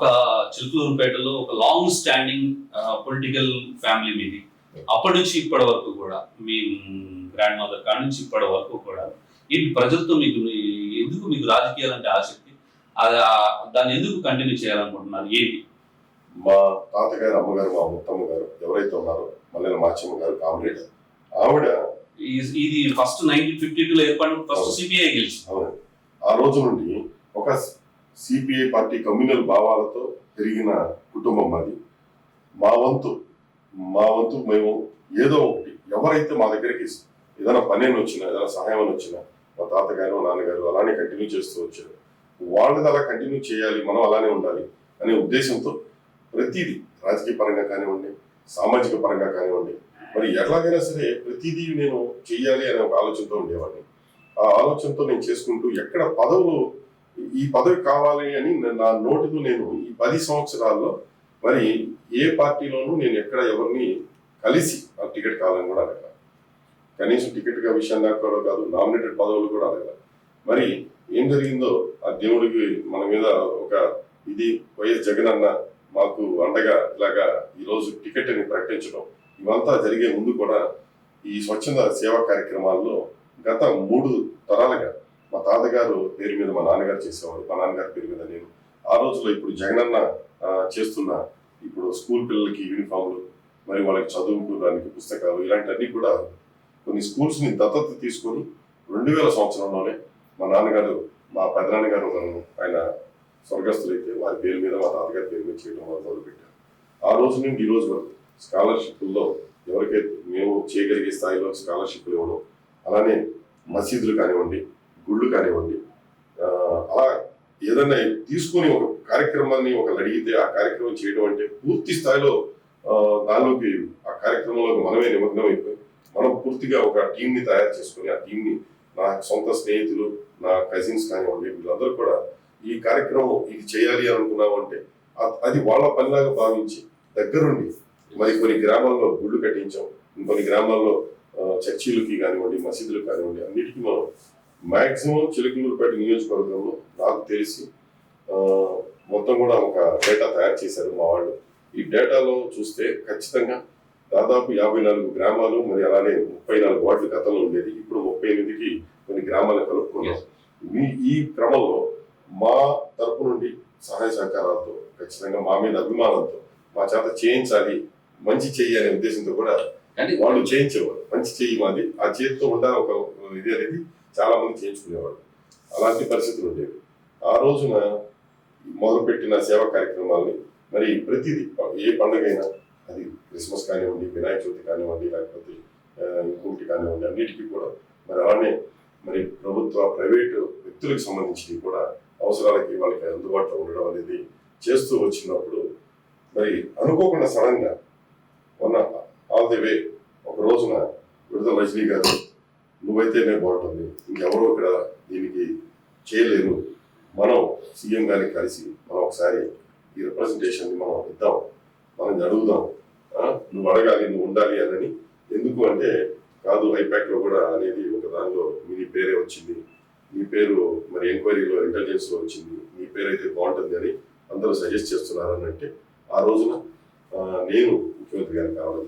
ఒక చిలుకూరుపేటలో ఒక long standing political family మీది. అప్పటి నుంచి ఇప్పటి వరకు కూడా మీ గ్రాండ్ మదర్ కాడి నుంచి ఇప్పటి వరకు కూడా ఏంటి ప్రజలతో మీకు ఎందుకు మీకు రాజకీయాలంటే ఆసక్తి? దాన్ని ఎందుకు కంటిన్యూ చేయాలనుకుంటున్నారు? ఏంటి మా తాతగారు అమ్మగారు మా ముత్తమ్మ గారు ఎవరైతే ఉన్నారో మల్లెల మాచమ్మ గారు కామ్రేడ్ ఆవిడ ఈ- ఇది ఫస్ట్ నైన్టీన్ ఫిఫ్టీ టూ లో ఏర్పడిన ఫస్ట్ సిపిఐ అవును. ఆ రోజు నుండి ఒక సిపిఐ పార్టీ కమ్యూనల్ భావాలతో పెరిగిన కుటుంబం అది. మా వంతు మా వంతు మేము ఏదో ఒకటి ఎవరైతే మా దగ్గరికి ఏదైనా పని అని వచ్చినా ఏదైనా సహాయం అని వచ్చినా మా తాతగారు మా నాన్నగారు అలానే కంటిన్యూ చేస్తూ వచ్చారు. వాళ్ళది అలా కంటిన్యూ చేయాలి మనం అలానే ఉండాలి అనే ఉద్దేశంతో ప్రతిదీ రాజకీయ పరంగా కానివ్వండి సామాజిక పరంగా కానివ్వండి మరి ఎట్లాగైనా సరే ప్రతిదీ నేను చెయ్యాలి అనే ఒక ఆలోచనతో ఉండేవాడిని. ఆ ఆలోచనతో నేను చేసుకుంటూ ఎక్కడ పదవులు ఈ పదవి కావాలి అని నా నోటితో నేను ఈ పది సంవత్సరాల్లో మరి ఏ పార్టీలోనూ నేను ఎక్కడ ఎవరిని కలిసి ఆ టికెట్ కావాలని కూడా అడగల. కనీసం టికెట్గా విషయం దాకా కూడా కాదు నామినేటెడ్ పదవులు కూడా అడగల. మరి ఏం జరిగిందో ఆ దేవుడికి మన మీద ఒక ఇది వైఎస్ జగన్ అన్న మాకు అండగా ఇలాగా ఈ రోజు టికెట్ అని ప్రకటించడం ఇవంతా జరిగే ముందు కూడా ఈ స్వచ్ఛంద సేవా కార్యక్రమాల్లో గత మూడు తరాలుగా మా తాతగారు పేరు మీద మా నాన్నగారు చేసేవాడు మా నాన్నగారి పేరు మీద నేను ఆ రోజులో ఇప్పుడు జగనన్న చేస్తున్న ఇప్పుడు స్కూల్ పిల్లలకి యూనిఫామ్లు మరి వాళ్ళకి చదువుకోవడానికి పుస్తకాలు ఇలాంటివన్నీ కూడా కొన్ని స్కూల్స్ని దత్తత తీసుకొని రెండు వేల సంవత్సరంలోనే మా నాన్నగారు మా పెదనాన్నగారు నన్ను ఆయన స్వర్గస్థులైతే వారి పేరు మీద మా తాతగారి పేరు మీద చేయడం వాళ్ళు మొదలుపెట్టారు. ఆ రోజు నుండి ఈ రోజు వరకు స్కాలర్షిప్ల్లో ఎవరికైతే మేము చేయగలిగే స్థాయిలో స్కాలర్షిప్లు ఇవ్వడం అలానే మసీదులు కానివ్వండి గుళ్ళు కానివ్వండి. అలా ఏదైనా తీసుకొని ఒక కార్యక్రమాన్ని ఒకరు అడిగితే ఆ కార్యక్రమం చేయడం అంటే పూర్తి స్థాయిలో దానిలోకి ఆ కార్యక్రమంలో మనమే నిమగ్నం అయిపోయి మనం పూర్తిగా ఒక టీంని తయారు చేసుకుని ఆ టీంని నా సొంత స్నేహితులు నా కజిన్స్ కానివ్వండి వీళ్ళందరూ కూడా ఈ కార్యక్రమం ఇది చేయాలి అని అనుకున్నాము అంటే అది వాళ్ళ పనిలాగా భావించి దగ్గరుండి మరి కొన్ని గ్రామాల్లో గుళ్ళు కట్టించాం. కొన్ని గ్రామాల్లో చర్చీలకి కానివ్వండి మసీదులకు కానివ్వండి అన్నిటికీ మనం మాక్సిమం చిలకలూరుపేట నియోజకవర్గంలో నాకు తెలిసి మొత్తం కూడా ఒక డేటా తయారు చేశారు మా వాళ్ళు. ఈ డేటాలో చూస్తే ఖచ్చితంగా దాదాపు యాభై నాలుగు గ్రామాలు మరి అలానే ముప్పై నాలుగు వార్డులు గతంలో ఉండేది. ఇప్పుడు ముప్పై ఎనిమిదికి కొన్ని గ్రామాలను కలుపుకున్నాం. మీ ఈ క్రమంలో మా తరపు నుండి సహాయ సహకారాలతో ఖచ్చితంగా మా మీద అభిమానంతో మా చేత చేయించాలి మంచి చెయ్యి అనే ఉద్దేశంతో కూడా వాళ్ళు చేయించేవారు. మంచి చెయ్యి మాది. ఆ చేతితో ఉండాలి ఒక ఇది అనేది చాలా మంది అలాంటి పరిస్థితులు ఉండేవి. ఆ రోజున మొదలుపెట్టిన సేవా కార్యక్రమాల్ని మరి ప్రతిదీ ఏ పండుగైనా అది క్రిస్మస్ కానివ్వండి వినాయక చవితి కానివ్వండి లేకపోతే ఆ, ఇంకోటి కానివ్వండి అన్నిటికీ కూడా మరి అలానే మరి ప్రభుత్వ ప్రైవేటు వ్యక్తులకు సంబంధించి కూడా అవసరాలకి వాళ్ళకి అందుబాటులో ఉండడం అనేది చేస్తూ వచ్చినప్పుడు మరి అనుకోకుండా సడన్గా ఉన్న ఆల్ ది వే ఒక రోజున విడుదల రజనీ గారు నువ్వైతేనే బాగుంటుంది. ఇంకెవరో ఇక్కడ దీనికి చేయలేరు. మనం సీఎం గారిని కలిసి మనం ఒకసారి ఈ రిప్రజెంటేషన్ మనం ఇద్దాం. మనం అడుగుదాం. నువ్వు అడగాలి నువ్వు ఉండాలి అని ఎందుకు అంటే కాదు ఐపాక్లో కూడా అనేది ఒక దానిలో మీ పేరే వచ్చింది. మీ పేరు మరి ఎంక్వైరీలో ఇంటెలిజెన్స్లో వచ్చింది. మీ పేరు అయితే బాగుంటుంది అని అందరూ సజెస్ట్ చేస్తున్నారు అని అంటే ఆ రోజున నేను ముఖ్యమంత్రి గారికి కావడం